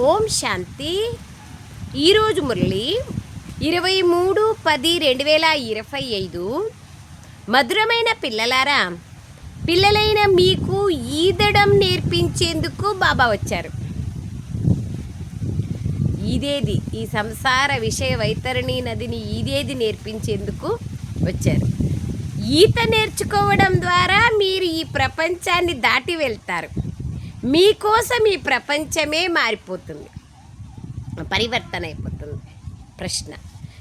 ఓం శాంతి. ఈరోజు మురళి ఇరవై మూడు పది రెండు వేల ఇరవై ఐదు. మధురమైన పిల్లలారా పిల్లలైన మీకు ఈదడం నేర్పించేందుకు బాబా వచ్చారు. ఇదేది ఈ సంసార విషయ వైతరణి నదిని ఈదేది నేర్పించేందుకు వచ్చారు. ఈత నేర్చుకోవడం ద్వారా మీరు ఈ ప్రపంచాన్ని దాటి వెళ్తారు. మీకోసం ఈ ప్రపంచమే మారిపోతుంది. పరివర్తన అయిపోతుంది. ప్రశ్న.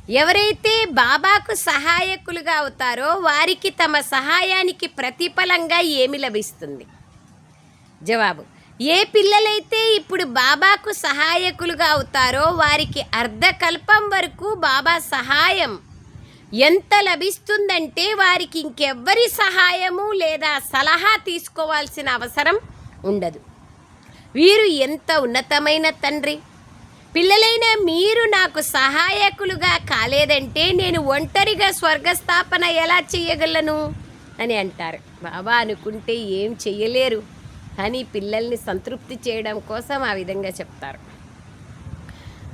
ఎవరైతే బాబాకు సహాయకులుగా అవుతారో వారికి తమ సహాయానికి ప్రతిఫలంగా ఏమి లభిస్తుంది? జవాబు. ఏ పిల్లలైతే ఇప్పుడు బాబాకు సహాయకులుగా అవుతారో వారికి అర్ధకల్పం వరకు బాబా సహాయం ఎంత లభిస్తుందంటే వారికి ఇంకెవ్వరి సహాయము లేదా సలహా తీసుకోవాల్సిన అవసరం ఉండదు. వీరు ఎంత ఉన్నతమైన తండ్రి? పిల్లలైన మీరు నాకు సహాయకులుగా కాలేదంటే నేను ఒంటరిగా స్వర్గస్థాపన ఎలా చేయగలను? అని అంటారు. బాబా అనుకుంటే ఏం చెయ్యలేరు. అని పిల్లల్ని సంతృప్తి చేయడం కోసం ఆ విధంగా చెప్తారు.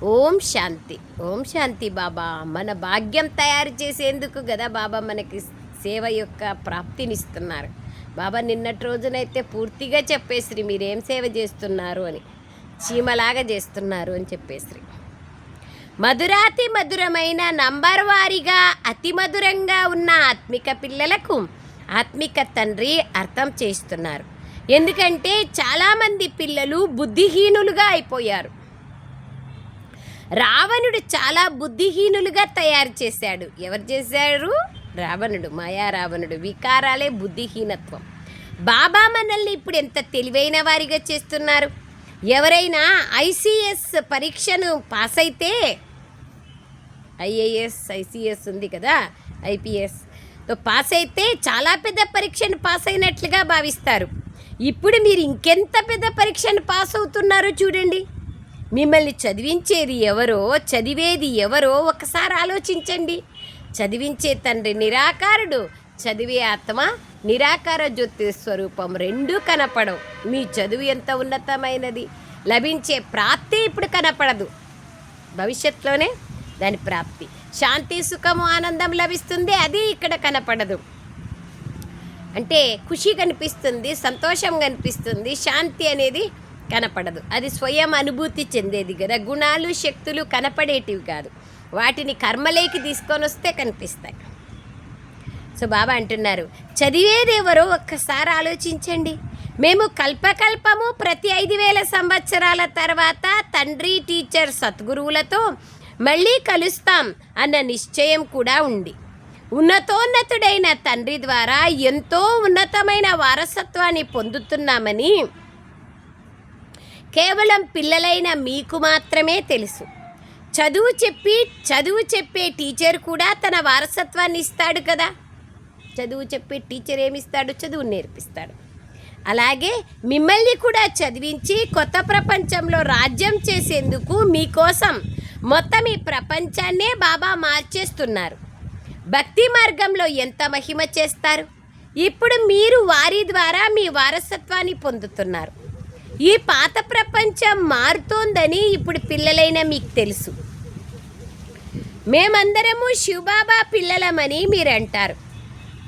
ఓం శాంతి. ఓం శాంతి బాబా. మన భాగ్యం తయారు చేసేందుకు కదా బాబా మనకి సేవ యొక్క ప్రాప్తినిస్తున్నారు. బాబా నిన్నటి రోజునైతే పూర్తిగా చెప్పేసిరి మీరేం సేవ చేస్తున్నారు అని. చీమలాగా చేస్తున్నారు అని చెప్పేసిరి. మధురాతి మధురమైన నంబర్ వారీగా అతి మధురంగా ఉన్న ఆత్మిక పిల్లలకు ఆత్మిక తండ్రి అర్థం చేస్తున్నారు. ఎందుకంటే చాలామంది పిల్లలు బుద్ధిహీనులుగా అయిపోయారు. రావణుడు చాలా బుద్ధిహీనులుగా తయారు చేశాడు. ఎవరు చేశారు? రావణుడు మాయా రావణుడు వికారాలే బుద్ధిహీనత్వం. బాబా మనల్ని ఇప్పుడు ఎంత తెలివైన వారిగా చేస్తున్నారు? ఎవరైనా ఐసీఎస్ పరీక్షను పాస్ అయితే ఐఏఎస్ ఐసీఎస్ ఉంది కదా ఐపీఎస్ పాస్ అయితే చాలా పెద్ద పరీక్షను పాస్ అయినట్లుగా భావిస్తారు. ఇప్పుడు మీరు ఇంకెంత పెద్ద పరీక్షను పాస్ అవుతున్నారో చూడండి. మిమ్మల్ని చదివించేది ఎవరో చదివేది ఎవరో ఒకసారి ఆలోచించండి. చదివించే తండ్రి నిరాకారుడు. చదివే ఆత్మ నిరాకార జ్యోతి స్వరూపం రెండూ కనపడవు. మీ చదువు ఎంత ఉన్నతమైనది? లభించే ప్రాప్తి ఇప్పుడు కనపడదు. భవిష్యత్తులోనే దాని ప్రాప్తి. శాంతి సుఖము ఆనందం లభిస్తుంది. అది ఇక్కడ కనపడదు. అంటే ఖుషి కనిపిస్తుంది సంతోషం కనిపిస్తుంది శాంతి అనేది కనపడదు. అది స్వయం అనుభూతి చెందేది కదా. గుణాలు శక్తులు కనపడేటివి కాదు. వాటిని కర్మలేకి తీసుకొని వస్తే కనిపిస్తాయి. సో బాబా అంటున్నారు చదివేదెవరో ఒక్కసారి ఆలోచించండి. మేము కల్పకల్పము ప్రతి ఐదు వేల సంవత్సరాల తర్వాత తండ్రి టీచర్ సద్గురువులతో మళ్ళీ కలుస్తాం అన్న నిశ్చయం కూడా ఉంది. ఉన్నతోన్నతుడైన తండ్రి ద్వారా ఎంతో ఉన్నతమైన వారసత్వాన్ని పొందుతున్నామని కేవలం పిల్లలైన మీకు మాత్రమే తెలుసు. చదువు చెప్పి చదువు చెప్పే టీచర్ కూడా తన వారసత్వాన్ని ఇస్తాడు కదా. చదువు చెప్పే టీచర్ ఏమిస్తాడు? చదువు నేర్పిస్తాడు. అలాగే మిమ్మల్ని కూడా చదివించి కొత్త ప్రపంచంలో రాజ్యం చేసేందుకు మీకోసం మొత్తం ఈ ప్రపంచాన్నే బాబా మార్చేస్తున్నారు. భక్తి మార్గంలో ఎంత మహిమ చేస్తారు? ఇప్పుడు మీరు వారి ద్వారా మీ వారసత్వాన్ని పొందుతున్నారు. ఈ పాత ప్రపంచం మారుతోందని ఇప్పుడు పిల్లలైన మీకు తెలుసు. మేమందరము శివబాబా పిల్లలమని మీరు అంటారు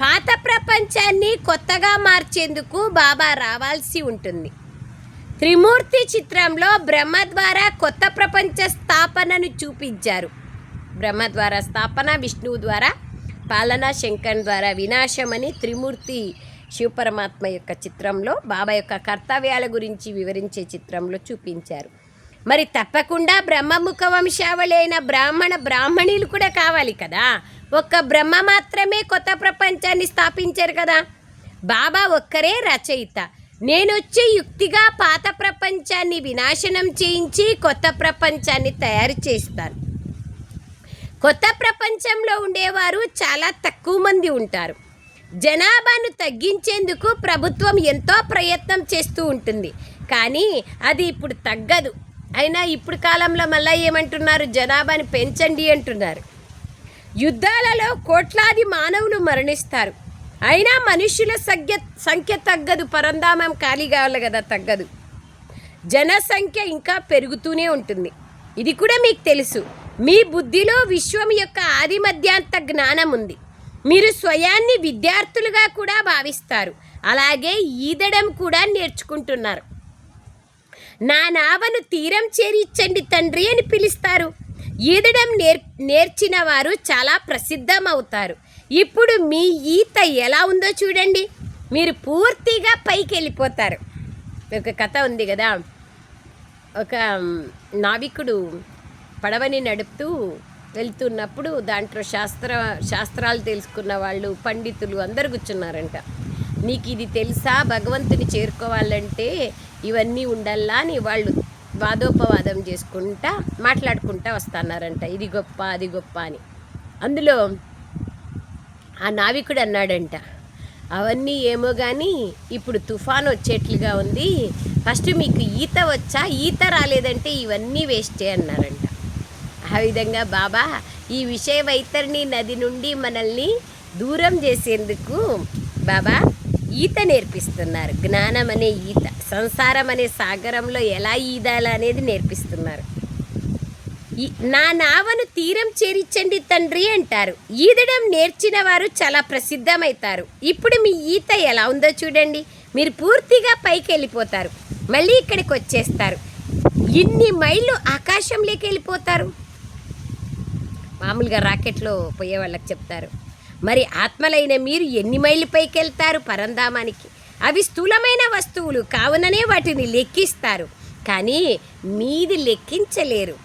పాత ప్రపంచాన్ని కొత్తగా మార్చేందుకు బాబా రావాల్సి ఉంటుంది. త్రిమూర్తి చిత్రంలో బ్రహ్మ ద్వారా కొత్త ప్రపంచ స్థాపనను చూపించారు. బ్రహ్మ ద్వారా స్థాపన విష్ణువు ద్వారా పాలన శంకర్ ద్వారా వినాశమని త్రిమూర్తి శివపరమాత్మ యొక్క చిత్రంలో బాబా యొక్క కర్తవ్యాల గురించి వివరించే చిత్రంలో చూపించారు. మరి తప్పకుండా బ్రహ్మముఖ వంశావళైన బ్రాహ్మణ బ్రాహ్మణులు కూడా కావాలి కదా? ఒక్క బ్రహ్మ మాత్రమే కొత్త ప్రపంచాన్ని స్థాపించారు కదా? బాబా ఒక్కరే రచయిత. నేనొచ్చి యుక్తిగా పాత ప్రపంచాన్ని వినాశనం చేయించి కొత్త ప్రపంచాన్ని తయారు చేస్తాను కొత్త ప్రపంచంలో ఉండేవారు చాలా తక్కువ మంది ఉంటారు. జనాభాను తగ్గించేందుకు ప్రభుత్వం ఎంతో ప్రయత్నం చేస్తూ ఉంటుంది. కానీ అది ఇప్పుడు తగ్గదు. అయినా ఇప్పుడు కాలంలో మళ్ళీ ఏమంటున్నారు? జనాభాని పెంచండి అంటున్నారు. యుద్ధాలలో కోట్లాది మానవులు మరణిస్తారు. అయినా మనుష్యుల సంఖ్య సంఖ్య తగ్గదు. పరంధామం ఖాళీ కావాలి కదా తగ్గదు. జనసంఖ్య ఇంకా పెరుగుతూనే ఉంటుంది. ఇది కూడా మీకు తెలుసు. మీ బుద్ధిలో విశ్వం యొక్క ఆది మధ్యాంత జ్ఞానం ఉంది మీరు స్వయాన్ని విద్యార్థులుగా కూడా భావిస్తారు. అలాగే ఈదడం కూడా నేర్చుకుంటున్నారు. నా నావను తీరం చేరిచ్చండి తండ్రి అని పిలుస్తారు. ఈదడం నేర్ నేర్చిన వారు చాలా ప్రసిద్ధం అవుతారు ఇప్పుడు మీ ఈత ఎలా ఉందో చూడండి. మీరు పూర్తిగా పైకి వెళ్ళిపోతారు ఒక కథ ఉంది కదా. ఒక నావికుడు పడవని నడుపుతూ వెళ్తున్నప్పుడు దాంట్లో శాస్త్ర శాస్త్రాలు తెలుసుకున్న వాళ్ళు పండితులు అందరు కూర్చున్నారంట. నీకు ఇది తెలుసా? భగవంతుని చేరుకోవాలంటే ఇవన్నీ ఉండల్లా అని వాళ్ళు వాదోపవాదం చేసుకుంటా మాట్లాడుకుంటా వస్తున్నారంట. ఇది గొప్ప అది గొప్ప అని. అందులో ఆ నావికుడు అన్నాడంట అవన్నీ ఏమో కానీ ఇప్పుడు తుఫాన్ వచ్చేట్లుగా ఉంది. ఫస్ట్ మీకు ఈత వచ్చా? ఈత రాలేదంటే ఇవన్నీ వేస్టే అన్నారంట. ఆ విధంగా బాబా ఈ విషయ వైతరిణి నది నుండి మనల్ని దూరం చేసేందుకు బాబా ఈత నేర్పిస్తున్నారు. జ్ఞానం అనే ఈత సంసారం అనే సాగరంలో ఎలా ఈదాల అనేది నేర్పిస్తున్నారు. ఈ- నా నావను తీరం చేరించండి తండ్రి అంటారు. ఈదడం నేర్చిన వారు చాలా ప్రసిద్ధమవుతారు ఇప్పుడు మీ ఈత ఎలా ఉందో చూడండి. మీరు పూర్తిగా పైకి వెళ్ళిపోతారు. మళ్ళీ ఇక్కడికి వచ్చేస్తారు. ఇన్ని మైళ్ళు ఆకాశంలోకి వెళ్ళిపోతారు. మామూలుగా రాకెట్లో పోయే వాళ్ళకి చెప్తారు. మరి ఆత్మలైన మీరు ఎన్ని మైళ్ళు పైకి వెళ్తారు పరంధామానికి? అవి స్థూలమైన వస్తువులు కావుననే వాటిని లెక్కిస్తారు. కానీ మీది లెక్కించలేరు.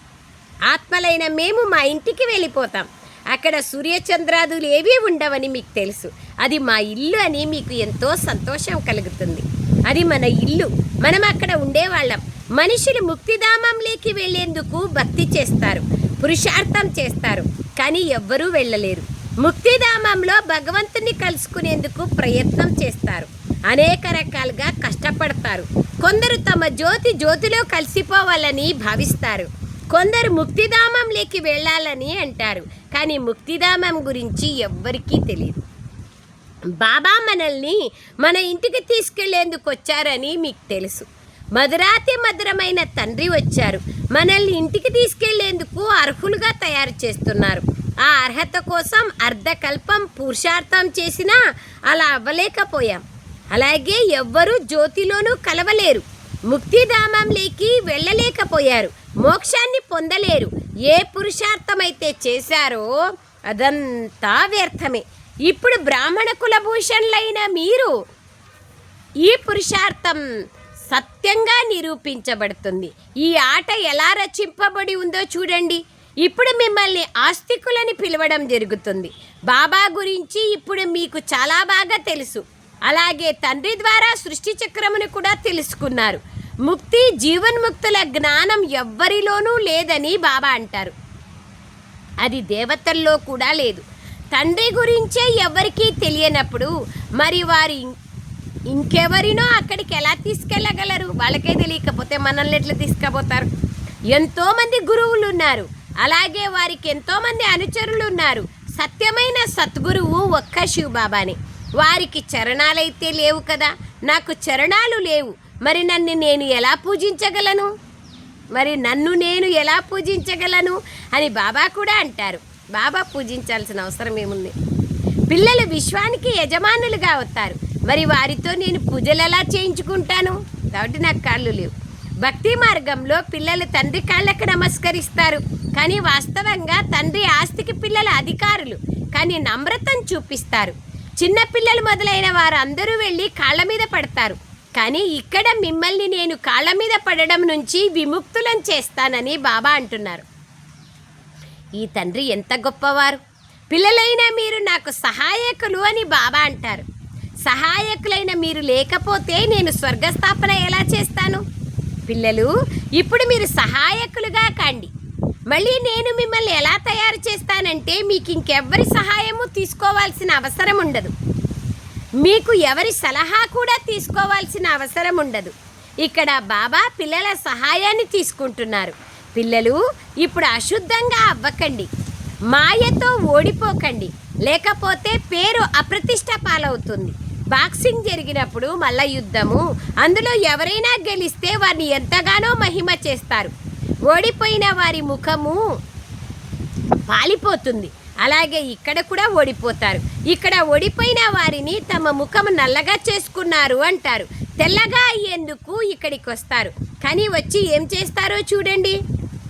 ఆత్మలైన మేము మా ఇంటికి వెళ్ళిపోతాం. అక్కడ సూర్యచంద్రాదులు ఏవీ ఉండవని మీకు తెలుసు. అది మా ఇల్లు అని మీకు ఎంతో సంతోషం కలుగుతుంది. అది మన ఇల్లు. మనం అక్కడ ఉండేవాళ్ళం. మనుషులు ముక్తిధామంలోకి వెళ్ళేందుకు భక్తి చేస్తారు. పురుషార్థం చేస్తారు. కానీ ఎవ్వరూ వెళ్ళలేరు. ముక్తిధామంలో భగవంతుని కలుసుకునేందుకు ప్రయత్నం చేస్తారు. అనేక రకాలుగా కష్టపడతారు. కొందరు తమ జ్యోతి జ్యోతిలో కలిసిపోవాలని భావిస్తారు. కొందరు ముక్తిధామంలోకి వెళ్ళాలని అంటారు. కానీ ముక్తిధామం గురించి ఎవ్వరికీ తెలియదు. బాబా మనల్ని మన ఇంటికి తీసుకెళ్ళేందుకు వచ్చారని మీకు తెలుసు. మధురాతి మధురమైన తండ్రి వచ్చారు. మనల్ని ఇంటికి తీసుకెళ్ళేందుకు అర్హులుగా తయారు చేస్తున్నారు. ఆ అర్హత కోసం అర్ధకల్పం పురుషార్థం చేసినా అలా అవ్వలేకపోయాం. అలాగే ఎవ్వరూ జ్యోతిలోనూ కలవలేరు. ముక్తిధామంలోకి వెళ్ళలేకపోయారు. మోక్షాన్ని పొందలేరు. ఏ పురుషార్థమైతే చేశారో అదంతా వ్యర్థమే. ఇప్పుడు బ్రాహ్మణ కులభూషణులైన మీరు ఈ పురుషార్థం సత్యంగా నిరూపించబడుతుంది. ఈ ఆట ఎలా రచింపబడి ఉందో చూడండి. ఇప్పుడు మిమ్మల్ని ఆస్తికులని పిలవడం జరుగుతుంది. బాబా గురించి ఇప్పుడు మీకు చాలా బాగా తెలుసు. అలాగే తండ్రి ద్వారా సృష్టి చక్రమును కూడా తెలుసుకున్నారు. ముక్తి జీవన్ముక్తుల జ్ఞానం ఎవ్వరిలోనూ లేదని బాబా అంటారు. అది దేవతల్లో కూడా లేదు. తండ్రి గురించే ఎవరికీ తెలియనప్పుడు మరి వారి ఇంకెవరినో అక్కడికి ఎలా తీసుకెళ్ళగలరు? వాళ్ళకే తెలియకపోతే మనల్ని ఎట్లా తీసుకుపోతారు? ఎంతోమంది గురువులు ఉన్నారు అలాగే వారికి ఎంతోమంది అనుచరులు ఉన్నారు సత్యమైన సద్గురువు ఒక్క శివబాబానే. వారికి చరణాలైతే లేవు కదా? నాకు చరణాలు లేవు. మరి నన్ను నేను ఎలా పూజించగలను? మరి నన్ను నేను ఎలా పూజించగలను? అని బాబా కూడా అంటారు. బాబా పూజించాల్సిన అవసరం ఏముంది? పిల్లలు విశ్వానికి యజమానులుగా అవుతారు. మరి వారితో నేను పూజలు ఎలా చేయించుకుంటాను? కాబట్టి నాకు కాళ్ళు లేవు. భక్తి మార్గంలో పిల్లలు తండ్రి కాళ్ళకు నమస్కరిస్తారు. కానీ వాస్తవంగా తండ్రి ఆస్తికి పిల్లల అధికారులు. కానీ నమ్రతను చూపిస్తారు. చిన్నపిల్లలు మొదలైన వారు అందరూ వెళ్ళి కాళ్ళ మీద పడతారు. కానీ ఇక్కడ మిమ్మల్ని నేను కాళ్ళ మీద పడడం నుంచి విముక్తులను చేస్తానని బాబా అంటున్నారు. ఈ తండ్రి ఎంత గొప్పవారు? పిల్లలైన మీరు నాకు సహాయకులు అని బాబా అంటారు. సహాయకులైన మీరు లేకపోతే నేను స్వర్గస్థాపన ఎలా చేస్తాను? పిల్లలు ఇప్పుడు మీరు సహాయకులుగా కండి. మళ్ళీ నేను మిమ్మల్ని ఎలా తయారు చేస్తానంటే మీకు ఇంకెవ్వరి సహాయము తీసుకోవాల్సిన అవసరం ఉండదు. మీకు ఎవరి సలహా కూడా తీసుకోవాల్సిన అవసరం ఉండదు. ఇక్కడ బాబా పిల్లల సహాయాన్ని తీసుకుంటున్నారు. పిల్లలు ఇప్పుడు అశుద్ధంగా అవ్వకండి. మాయతో ఓడిపోకండి. లేకపోతే పేరు అప్రతిష్ట పాలవుతుంది. బాక్సింగ్ జరిగినప్పుడు మల్ల యుద్ధము. అందులో ఎవరైనా గెలిస్తే వారిని ఎంతగానో మహిమ చేస్తారు. ఓడిపోయిన వారి ముఖము పాలిపోతుంది. అలాగే ఇక్కడ కూడా ఓడిపోతారు. ఇక్కడ ఓడిపోయిన వారిని తమ ముఖం నల్లగా చేసుకున్నారు అంటారు. తెల్లగా అయ్యేందుకు ఇక్కడికి వస్తారు కానీ వచ్చి ఏం చేస్తారో చూడండి.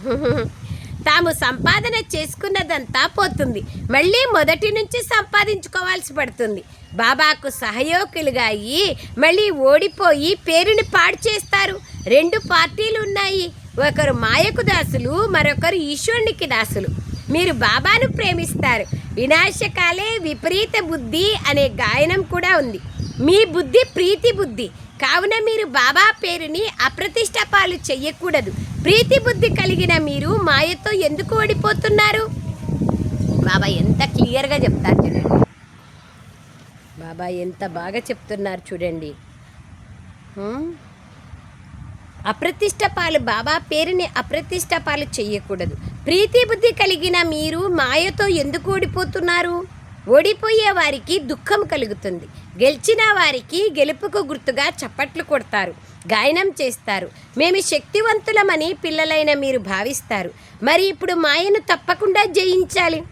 తాము సంపాదన చేసుకున్నదంతా పోతుంది. మళ్ళీ మొదటి నుంచి సంపాదించుకోవాల్సి పడుతుంది. బాబాకు సహయోగులుగా అయ్యి మళ్ళీ ఓడిపోయి పేరుని పాడు చేస్తారు. రెండు పార్టీలు ఉన్నాయి ఒకరు మాయకు దాసులు మరొకరు ఈశ్వరునికి దాసులు. మీరు బాబాను ప్రేమిస్తారు. వినాశకాలే విపరీత బుద్ధి అనే గాయనం కూడా ఉంది. మీ బుద్ధి ప్రీతి బుద్ధి. కావున మీరు బాబా పేరుని అప్రతిష్ట పాలు చెయ్యకూడదు. ప్రీతి బుద్ధి కలిగిన మీరు మాయతో ఎందుకు ఓడిపోతున్నారు? బాబా ఎంత క్లియర్గా చెప్తారు చూడండి. బాబా ఎంత బాగా చెప్తున్నారు చూడండి. అప్రతిష్ట పాలు బాబా పేరుని అప్రతిష్ట పాలు చేయకూడదు. ప్రీతి బుద్ధి కలిగిన మీరు మాయతో ఎందుకు ఓడిపోతున్నారు? ఓడిపోయే వారికి దుఃఖం కలుగుతుంది. గెలిచిన వారికి గెలుపుకు గుర్తుగా చప్పట్లు కొడతారు గాయనం చేస్తారు. మేము శక్తివంతులమని పిల్లలైన మీరు భావిస్తారు. మరి ఇప్పుడు మాయను తప్పకుండా జయించాలి.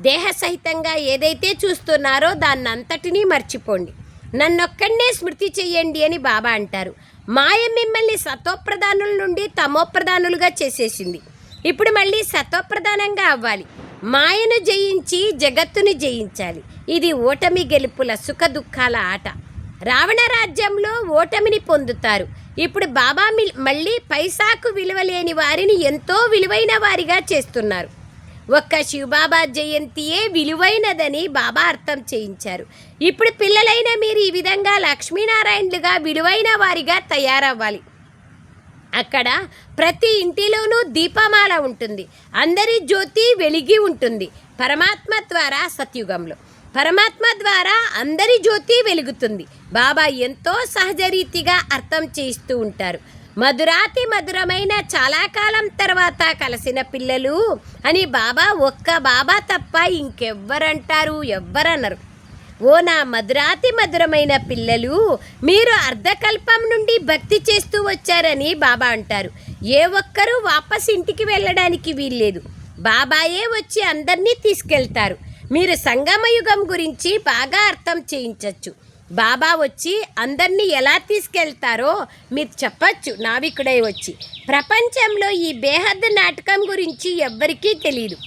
దేహ సహితంగా ఏదైతే చూస్తున్నారో దాన్నంతటినీ మర్చిపోండి. నన్నొక్కడనే స్మృతి చెయ్యండి అని బాబా అంటారు. మాయ మిమ్మల్ని సతోప్రధానుల నుండి తమోప్రధానులుగా చేసేసింది. ఇప్పుడు మళ్ళీ సతోప్రధానంగా అవ్వాలి. మాయను జయించి జగత్తుని జయించాలి. ఇది ఓటమి గెలుపుల సుఖ దుఃఖాల ఆట. రావణ రాజ్యంలో ఓటమిని పొందుతారు. ఇప్పుడు బాబా మిల్- మళ్ళీ పైసాకు విలువ లేని వారిని ఎంతో విలువైన వారిగా చేస్తున్నారు. ఒక్క శివబాబా జయంతియే విలువైనదని బాబా అర్థం చేయించారు. ఇప్పుడు పిల్లలైన మీరు ఈ విధంగా లక్ష్మీనారాయణులుగా విలువైన వారిగా తయారవ్వాలి. అక్కడ ప్రతి ఇంటిలోనూ దీపమాల ఉంటుంది. అందరి జ్యోతి వెలిగి ఉంటుంది. పరమాత్మ ద్వారా సత్యుగంలో. పరమాత్మ ద్వారా అందరి జ్యోతి వెలుగుతుంది. బాబా ఎంతో సహజరీతిగా అర్థం చేయిస్తూ ఉంటారు. మధురాతి మధురమైన చాలా కాలం తర్వాత కలిసిన పిల్లలు అని బాబా ఒక్క బాబా తప్ప ఇంకెవ్వరంటారు? ఎవ్వరనరు. ఓ నా మధురాతి మధురమైన పిల్లలు మీరు అర్ధకల్పం నుండి భక్తి చేస్తూ వచ్చారని బాబా అంటారు. ఏ ఒక్కరూ వాపస్ ఇంటికి వెళ్ళడానికి వీల్లేదు. బాబాయే వచ్చి అందరినీ తీసుకెళ్తారు. మీరు సంగమయుగం గురించి బాగా అర్థం చేయించవచ్చు బాబా వచ్చి అందరినీ ఎలా తీసుకెళ్తారో మీరు చెప్పచ్చు నావికుడై వచ్చి. ప్రపంచంలో ఈ బేహద్ నాటకం గురించి ఎవ్వరికీ తెలియదు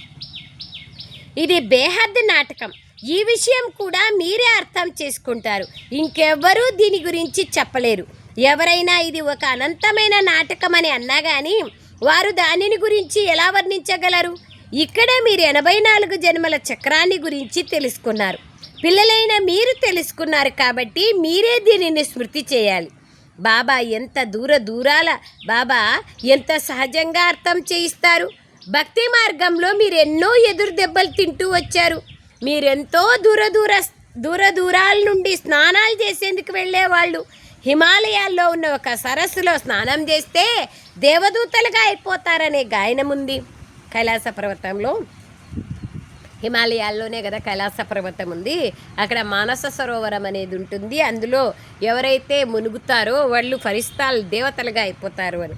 ఇది బేహద్ నాటకం. ఈ విషయం కూడా మీరే అర్థం చేసుకుంటారు. ఇంకెవ్వరూ దీని గురించి చెప్పలేరు. ఎవరైనా ఇది ఒక అనంతమైన నాటకం అని అన్నా కానీ వారు దానిని గురించి ఎలా వర్ణించగలరు? ఇక్కడ మీరు ఎనభై నాలుగు జన్మల చక్రాన్ని గురించి తెలుసుకున్నారు. పిల్లలైన మీరు తెలుసుకున్నారు కాబట్టి మీరే దీనిని స్మృతి చేయాలి. బాబా ఎంత దూర దూరాల బాబా ఎంత సహజంగా అర్థం చేయిస్తారు? భక్తి మార్గంలో మీరు ఎన్నో ఎదురు దెబ్బలు తింటూ వచ్చారు. మీరెంతో దూర దూర దూర దూరాల నుండి స్నానాలు చేసేందుకు వెళ్ళేవాళ్ళు. హిమాలయాల్లో ఉన్న ఒక సరస్సులో స్నానం చేస్తే దేవదూతలుగా అయిపోతారనే గాయనం ఉంది. కైలాస పర్వతంలో. హిమాలయాల్లోనే కదా కైలాస పర్వతం ఉంది. అక్కడ మానస సరోవరం అనేది ఉంటుంది. అందులో ఎవరైతే మునుగుతారో వాళ్ళు ఫరిస్తాలు దేవతలుగా అయిపోతారు అని.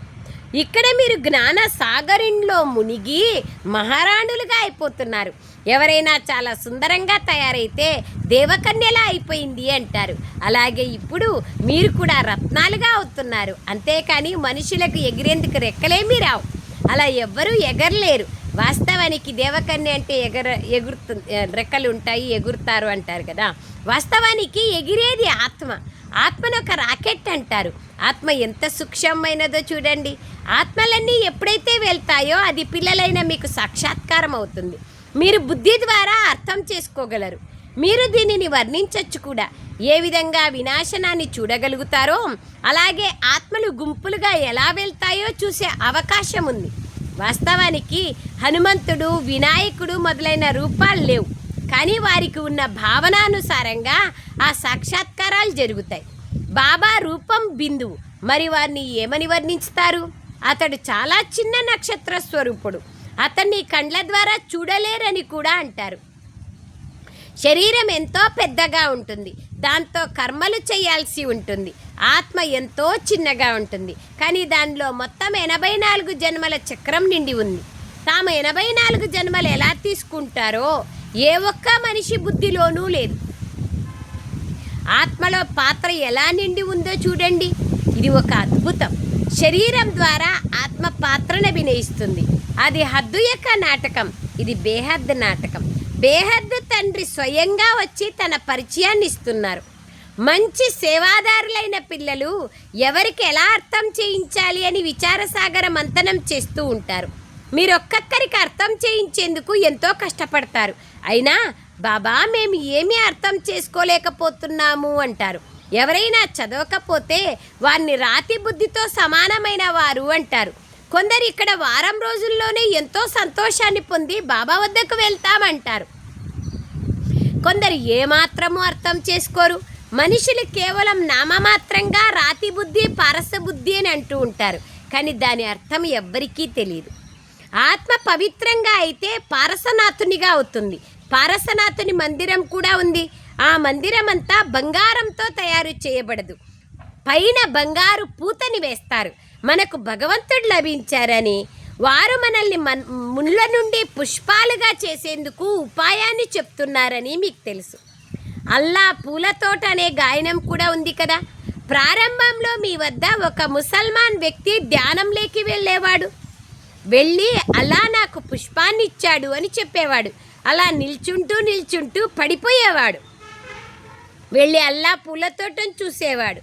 ఇక్కడ మీరు జ్ఞాన సాగరంలో మునిగి మహారాణులుగా అయిపోతున్నారు. ఎవరైనా చాలా సుందరంగా తయారైతే దేవకన్యలా అయిపోయింది అంటారు. అలాగే ఇప్పుడు మీరు కూడా రత్నాలుగా అవుతున్నారు. అంతేకాని మనుషులకు ఎగిరేందుకు రెక్కలేమీ రావు. అలా ఎవ్వరూ ఎగరలేరు. వాస్తవానికి దేవకన్య అంటే ఎగర ఎగురుతు రెక్కలు ఉంటాయి ఎగురుతారు అంటారు కదా. వాస్తవానికి ఎగిరేది ఆత్మ. ఆత్మను ఒక రాకెట్ అంటారు. ఆత్మ ఎంత సూక్ష్మమైనదో చూడండి. ఆత్మలన్నీ ఎప్పుడైతే వెళ్తాయో అది పిల్లలైన మీకు సాక్షాత్కారం అవుతుంది. మీరు బుద్ధి ద్వారా అర్థం చేసుకోగలరు. మీరు దీనిని వర్ణించవచ్చు కూడా. ఏ విధంగా వినాశనాన్ని చూడగలుగుతారో అలాగే ఆత్మలు గుంపులుగా ఎలా వెళ్తాయో చూసే అవకాశం ఉంది. వాస్తవానికి హనుమంతుడు వినాయకుడు మొదలైన రూపాలు లేవు. కానీ వారికి ఉన్న భావనానుసారంగా ఆ సాక్షాత్కారాలు జరుగుతాయి. బాబా రూపం బిందువు. మరి వారిని ఏమని వర్ణించుతారు? అతడు చాలా చిన్న నక్షత్ర స్వరూపుడు. అతన్ని కండ్ల ద్వారా చూడలేరని కూడా అంటారు. శరీరం ఎంతో పెద్దగా ఉంటుంది. దాంతో కర్మలు చేయాల్సి ఉంటుంది. ఆత్మ ఎంతో చిన్నగా ఉంటుంది. కానీ దానిలో మొత్తం ఎనభై నాలుగు జన్మల చక్రం నిండి ఉంది. తాము ఎనభై నాలుగు జన్మలు ఎలా తీసుకుంటారో ఏ ఒక్క మనిషి బుద్ధిలోనూ లేదు. ఆత్మలో పాత్ర ఎలా నిండి ఉందో చూడండి. ఇది ఒక అద్భుతం. శరీరం ద్వారా ఆత్మ పాత్రను అభినయిస్తుంది. అది హద్దు యొక్క నాటకం. ఇది బేహద్ నాటకం. బేహద్ తండ్రి స్వయంగా వచ్చి తన పరిచయాన్ని ఇస్తున్నారు. మంచి సేవాదారులైన పిల్లలు ఎవరికి ఎలా అర్థం చేయించాలి అని విచారసాగర మంతనం చేస్తూ ఉంటారు. మీరు ఒక్కొక్కరికి అర్థం చేయించేందుకు ఎంతో కష్టపడతారు. అయినా బాబా మేము ఏమీ అర్థం చేసుకోలేకపోతున్నాము అంటారు. ఎవరైనా చదవకపోతే వారిని రాతి బుద్ధితో సమానమైన వారు అంటారు. కొందరు ఇక్కడ వారం రోజుల్లోనే ఎంతో సంతోషాన్ని పొంది బాబా వద్దకు వెళ్తామంటారు. కొందరు ఏమాత్రము అర్థం చేసుకోరు. మనుషులు కేవలం నామమాత్రంగా రాతి బుద్ధి పారస బుద్ధి అని అంటూ ఉంటారు. కానీ దాని అర్థం ఎవ్వరికీ తెలియదు ఆత్మ పవిత్రంగా అయితే పారసనాథునిగా అవుతుంది. పారసనాథుని మందిరం కూడా ఉంది. ఆ మందిరం అంతా బంగారంతో తయారు చేయబడదు. పైన బంగారు పూతని వేస్తారు. మనకు భగవంతుడు లభించారని వారు మనల్ని మన్ ముళ్ళ నుండి పుష్పాలుగా చేసేందుకు ఉపాయాన్ని చెప్తున్నారని మీకు తెలుసు. అల్లా పూల తోట అనే గాయనం కూడా ఉంది కదా. ప్రారంభంలో మీ వద్ద ఒక ముసల్మాన్ వ్యక్తి ధ్యానంలోకి వెళ్ళేవాడు. వెళ్ళి అలా నాకు పుష్పాన్ని ఇచ్చాడు అని చెప్పేవాడు. అలా నిల్చుంటూ నిల్చుంటూ పడిపోయేవాడు. వెళ్ళి అల్లా పూల తోటను చూసేవాడు.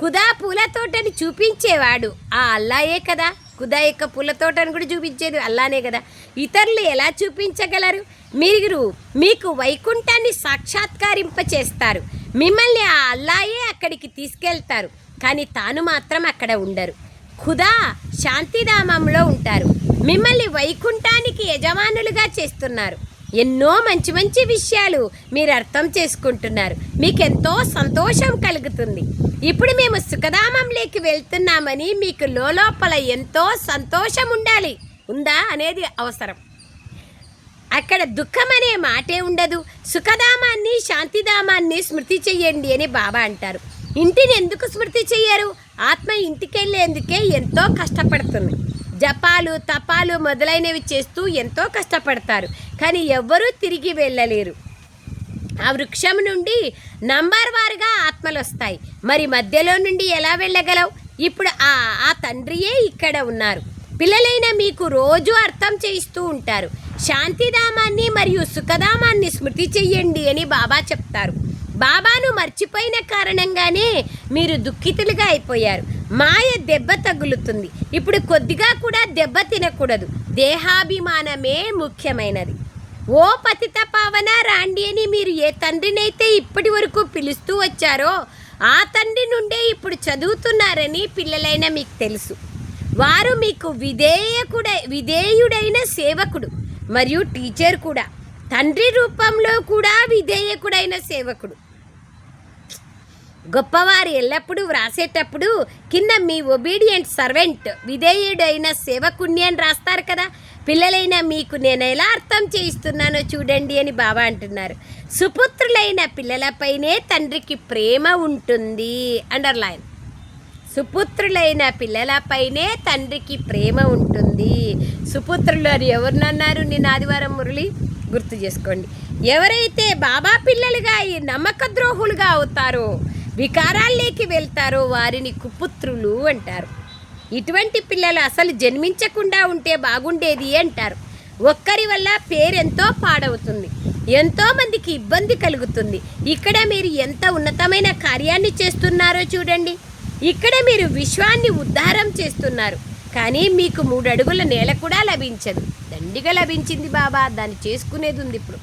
కుదా పూల తోటని చూపించేవాడు. ఆ అల్లాయే కదా. కుదా యొక్క పూల తోటను కూడా చూపించేది అల్లానే కదా. ఇతరులు ఎలా చూపించగలరు? మీరు మీకు వైకుంఠాన్ని సాక్షాత్కారింప చేస్తారు మిమ్మల్ని ఆ అల్లాయే అక్కడికి తీసుకెళ్తారు. కానీ తాను మాత్రం అక్కడ ఉండరు. ఖుదా శాంతిధామంలో ఉంటారు. మిమ్మల్ని వైకుంఠానికి యజమానులుగా చేస్తున్నారు. ఎన్నో మంచి మంచి విషయాలు మీరు అర్థం చేసుకుంటున్నారు. మీకెంతో సంతోషం కలుగుతుంది. ఇప్పుడు మేము సుఖధామంలోకి వెళ్తున్నామని మీకు లోపల ఎంతో సంతోషం ఉండాలి. ఉందా అనేది అవసరం. అక్కడ దుఃఖం అనే మాటే ఉండదు. సుఖధామాన్ని శాంతిధామాన్ని స్మృతి చెయ్యండి అని బాబా అంటారు. ఇంటిని ఎందుకు స్మృతి చెయ్యరు ఆత్మ ఇంటికెళ్ళేందుకే ఎంతో కష్టపడుతుంది. జపాలు తపాలు మొదలైనవి చేస్తూ ఎంతో కష్టపడతారు. కానీ ఎవ్వరూ తిరిగి వెళ్ళలేరు. ఆ వృక్షం నుండి నంబర్ వారుగా ఆత్మలు వస్తాయి మరి మధ్యలో నుండి ఎలా వెళ్ళగలవు? ఇప్పుడు ఆ ఆ తండ్రియే ఇక్కడ ఉన్నారు. పిల్లలైన మీకు రోజు అర్థం చేయిస్తూ ఉంటారు. శాంతిధామాన్ని మరియు సుఖధామాన్ని స్మృతి చెయ్యండి అని బాబా చెప్తారు. బాబాను మర్చిపోయిన కారణంగానే మీరు దుఃఖితులుగా అయిపోయారు. మాయ దెబ్బ తగులుతుంది. ఇప్పుడు కొద్దిగా కూడా దెబ్బ తినకూడదు. దేహాభిమానమే ముఖ్యమైనది. ఓ పతిత పావన రాండి అని మీరు ఏ తండ్రినైతే ఇప్పటి వరకు పిలుస్తూ వచ్చారో ఆ తండ్రి నుండే ఇప్పుడు చదువుతున్నారని పిల్లలైన మీకు తెలుసు. వారు మీకు విధేయకుడ విధేయుడైన సేవకుడు మరియు టీచర్ కూడా. తండ్రి రూపంలో కూడా విధేయకుడైన సేవకుడు. గొప్పవారు ఎల్లప్పుడూ వ్రాసేటప్పుడు కింద మీ ఒబీడియంట్ సర్వెంట్ విధేయుడైన సేవకుణ్ణి అని రాస్తారు కదా. పిల్లలైన మీకు నేను ఎలా అర్థం చేయిస్తున్నానో చూడండి అని బాబా అంటున్నారు. సుపుత్రులైన పిల్లలపైనే తండ్రికి ప్రేమ ఉంటుంది. అండర్లైన్ సుపుత్రులైన పిల్లలపైనే తండ్రికి ప్రేమ ఉంటుంది. సుపుత్రులు అని ఎవరినన్నారు నేను ఆదివారం మురళి? గుర్తు చేసుకోండి. ఎవరైతే బాబా పిల్లలుగా ఈ నమ్మక ద్రోహులుగా అవుతారో వికారాల్లోకి వెళ్తారో వారిని కుపుత్రులు అంటారు. ఇటువంటి పిల్లలు అసలు జన్మించకుండా ఉంటే బాగుండేది అంటారు. ఒక్కరి వల్ల పేరెంతో పాడవుతుంది. ఎంతో మందికి ఇబ్బంది కలుగుతుంది. ఇక్కడ మీరు ఎంత ఉన్నతమైన కార్యాన్ని చేస్తున్నారో చూడండి. ఇక్కడ మీరు విశ్వాన్ని ఉద్ధారం చేస్తున్నారు. కానీ మీకు మూడు అడుగుల నేల కూడా లభించదు. దండిగా లభించింది బాబా. దాన్ని చేసుకునేది ఉంది ఇప్పుడు.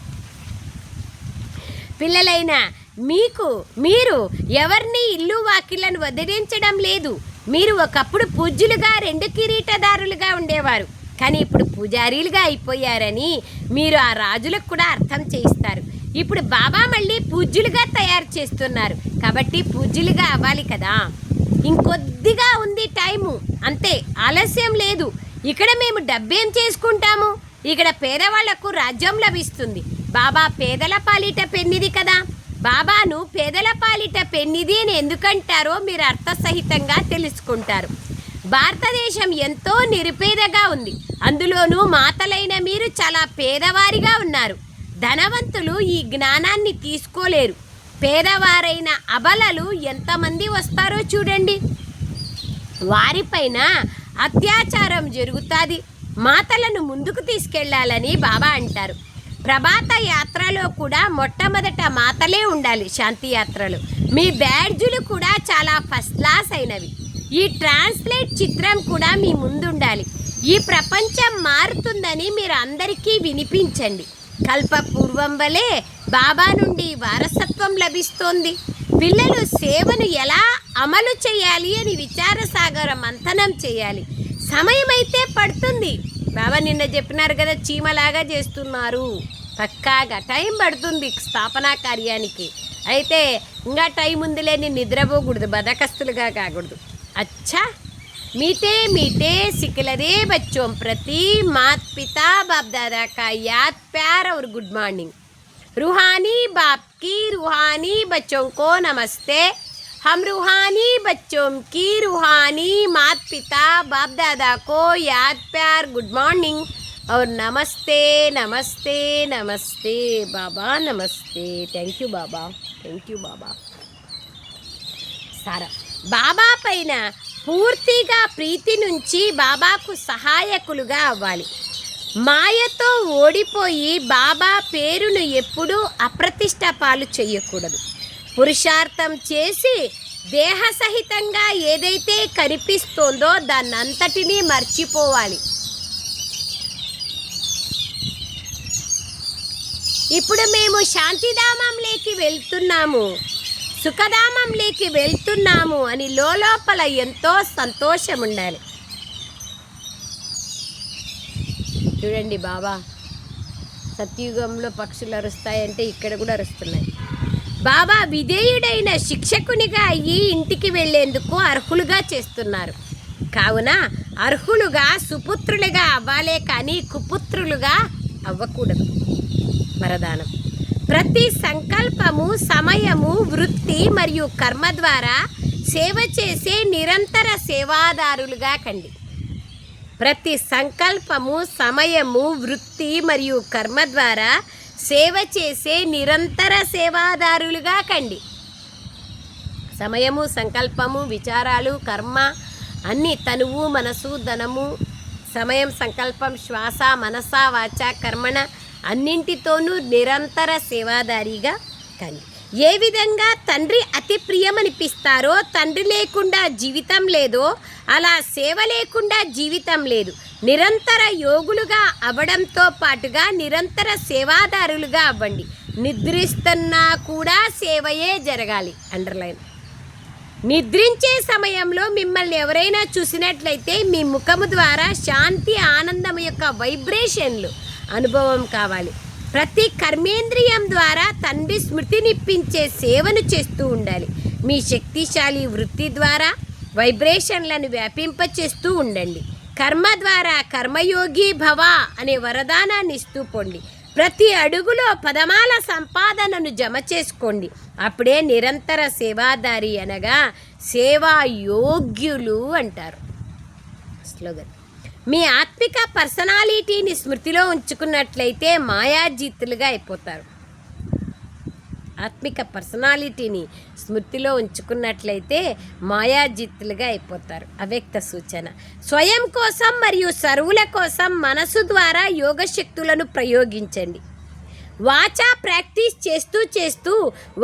పిల్లలైన మీకు మీరు ఎవరిని ఇల్లు వాకిళ్ళను వదిలించడం లేదు. మీరు ఒకప్పుడు పూజ్యులుగా రెండు కిరీటదారులుగా ఉండేవారు. కానీ ఇప్పుడు పూజారీలుగా అయిపోయారని మీరు ఆ రాజులకు కూడా అర్థం చేయిస్తారు. ఇప్పుడు బాబా మళ్ళీ పూజ్యులుగా తయారు చేస్తున్నారు. కాబట్టి పూజ్యులుగా అవ్వాలి కదా. ఇంకొద్దిగా ఉంది టైము. అంతే ఆలస్యం లేదు. ఇక్కడ మేము డబ్బేం చేసుకుంటాము? ఇక్కడ పేదవాళ్ళకు రాజ్యం లభిస్తుంది. బాబా పేదల పాలిట పెన్నిది కదా. బాబాను పేదల పాలిట పెన్నిది అని ఎందుకంటారో మీరు అర్థసహితంగా తెలుసుకుంటారు. భారతదేశం ఎంతో నిరుపేదగా ఉంది. అందులోనూ మాతలైన మీరు చాలా పేదవారిగా ఉన్నారు. ధనవంతులు ఈ జ్ఞానాన్ని తీసుకోలేరు. పేదవారైన అబలలు ఎంతమంది వస్తారో చూడండి. వారిపైన అత్యాచారం జరుగుతుంది. మాతలను ముందుకు తీసుకెళ్ళాలని బాబా అంటారు. ప్రభాత యాత్రలో కూడా మొట్టమొదట మాతలే ఉండాలి శాంతి యాత్రలు. మీ బ్యాడ్జులు కూడా చాలా ఫస్ట్ క్లాస్ అయినవి. ఈ ట్రాన్స్లేట్ చిత్రం కూడా మీ ముందుండాలి. ఈ ప్రపంచం మారుతుందని మీరు అందరికీ వినిపించండి. కల్పపూర్వం వలె బాబా నుండి వారసత్వం లభిస్తోంది. పిల్లలు సేవను ఎలా అమలు చేయాలి అని విచారసాగర మంథనం చేయాలి. సమయం అయితే పడుతుంది. బాబా నిన్న చెప్పినారు కదా చీమలాగా చేస్తున్నారు పక్కాగా టైం పడుతుంది స్థాపనా కార్యానికి అయితే ఇంకా టైం ఉందిలే నేను నిద్రపోకూడదు బదకస్తులుగా కాకూడదు అచ్చా मीठे मीठे सिकलरे बच्चों प्रति मात पिता बाप दादा का याद प्यार और गुड मॉर्निंग रूहानी बाप की रूहानी बच्चों को नमस्ते हम रूहानी बच्चों की रूहानी मात पिता बाप दादा को याद प्यार गुड मॉर्निंग और नमस्ते नमस्ते नमस्ते बाबा नमस्ते thank you Baba thank you बाबा సారా బాబా పైన పూర్తిగా ప్రీతి నుంచి బాబాకు సహాయకులుగా అవ్వాలి మాయతో ఓడిపోయి బాబా పేరును ఎప్పుడూ అప్రతిష్ట పాలు చేయకూడదు పురుషార్థం చేసి దేహ సహితంగా ఏదైతే కనిపిస్తోందో దాన్నంతటినీ మర్చిపోవాలి. ఇప్పుడు మేము శాంతిధామంలోకి వెళ్తున్నాము. సుఖధామంలోకి వెళ్తున్నాము అని లోపల ఎంతో సంతోషం ఉండాలి చూడండి బాబా సత్యుగంలో పక్షులు అరుస్తాయంటే ఇక్కడ కూడా అరుస్తున్నాయి. బాబా విధేయుడైన శిక్షకునిగా అయ్యి ఇంటికి వెళ్ళేందుకు అర్హులుగా చేస్తున్నారు. కావున అర్హులుగా సుపుత్రులుగా అవ్వాలే కానీ కుపుత్రులుగా అవ్వకూడదు. వరదానం. ప్రతి సంకల్పము సమయము వృత్తి మరియు కర్మ ద్వారా సేవ చేసే నిరంతర సేవాదారులుగా కండి. ప్రతి సంకల్పము సమయము వృత్తి మరియు కర్మ ద్వారా సేవ చేసే నిరంతర సేవాదారులుగా కండి. సమయము సంకల్పము విచారాలు కర్మ అన్ని తనువు మనసు ధనము సమయం సంకల్పం శ్వాస మనస వాచ కర్మణ అన్నింటితోనూ నిరంతర సేవాదారిగా కండి. ఏ విధంగా తండ్రి అతి ప్రియమనిపిస్తారో తండ్రి లేకుండా జీవితం లేదో అలా సేవ లేకుండా జీవితం లేదు. నిరంతర యోగులుగా అవ్వడంతో పాటుగా నిరంతర సేవాదారులుగా అవ్వండి. నిద్రిస్తున్నా కూడా సేవయే జరగాలి. అండర్లైన్. నిద్రించే సమయంలో మిమ్మల్ని ఎవరైనా చూసినట్లయితే మీ ముఖము ద్వారా శాంతి ఆనందం యొక్క వైబ్రేషన్లు అనుభవం కావాలి. ప్రతి కర్మేంద్రియం ద్వారా తండ్రి స్మృతినిప్పించే సేవను చేస్తూ ఉండాలి. మీ శక్తిశాలి వృత్తి ద్వారా వైబ్రేషన్లను వ్యాపింపచేస్తూ ఉండండి. కర్మ ద్వారా కర్మయోగి భవ అనే వరదానాన్ని ఇస్తూ పొండి. ప్రతి అడుగులో పదమాల సంపాదనను జమ చేసుకోండి. అప్పుడే నిరంతర సేవాదారి అనగా సేవా యోగ్యులు అంటారు స్లోగన్. మీ ఆత్మిక పర్సనాలిటీని స్మృతిలో ఉంచుకున్నట్లయితే మాయాజీతులుగా అయిపోతారు. ఆత్మిక పర్సనాలిటీని స్మృతిలో ఉంచుకున్నట్లయితే మాయాజిత్తులుగా అయిపోతారు. అవ్యక్త సూచన. స్వయం కోసం మరియు సరువుల కోసం మనసు ద్వారా యోగ శక్తులను ప్రయోగించండి. వాచా ప్రాక్టీస్ చేస్తూ చేస్తూ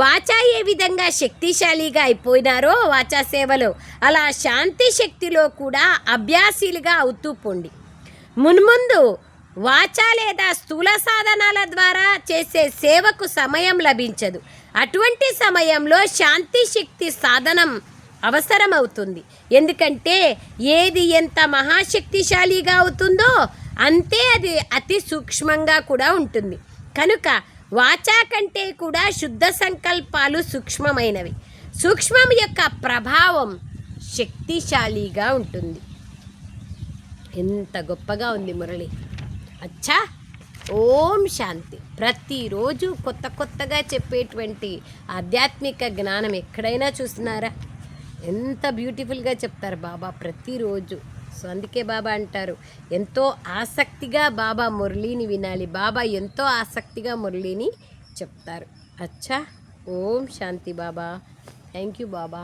వాచా ఏ విధంగా శక్తిశాలిగా అయిపోయినారో వాచా సేవలో అలా శాంతి శక్తిలో కూడా అభ్యాసీలుగా అవుతూ పోండి. మున్ముందు వాచా లేదా స్థూల సాధనాల ద్వారా చేసే సేవకు సమయం లభించదు. అటువంటి సమయంలో శాంతి శక్తి సాధనం అవసరమవుతుంది. ఎందుకంటే ఏది ఎంత మహాశక్తిశాలిగా అవుతుందో అంతే అది అతి సూక్ష్మంగా కూడా ఉంటుంది. కనుక వాచా కంటే కూడా శుద్ధ సంకల్పాలు సూక్ష్మమైనవి. సూక్ష్మం యొక్క ప్రభావం శక్తిశాలిగా ఉంటుంది. ఎంత గొప్పగా ఉంది మురళి. అచ్చా! ఓం శాంతి. ప్రతిరోజు కొత్త కొత్తగా చెప్పేటువంటి ఆధ్యాత్మిక జ్ఞానం ఎక్కడైనా చూస్తున్నారా? ఎంత బ్యూటిఫుల్గా చెప్తారు బాబా ప్రతిరోజు. సో అందుకే బాబా అంటారు ఎంతో ఆసక్తిగా బాబా మురళిని వినాలి. బాబా ఎంతో ఆసక్తిగా మురళిని చెప్తారు. అచ్చా ఓం శాంతి బాబా. Thank you Baba.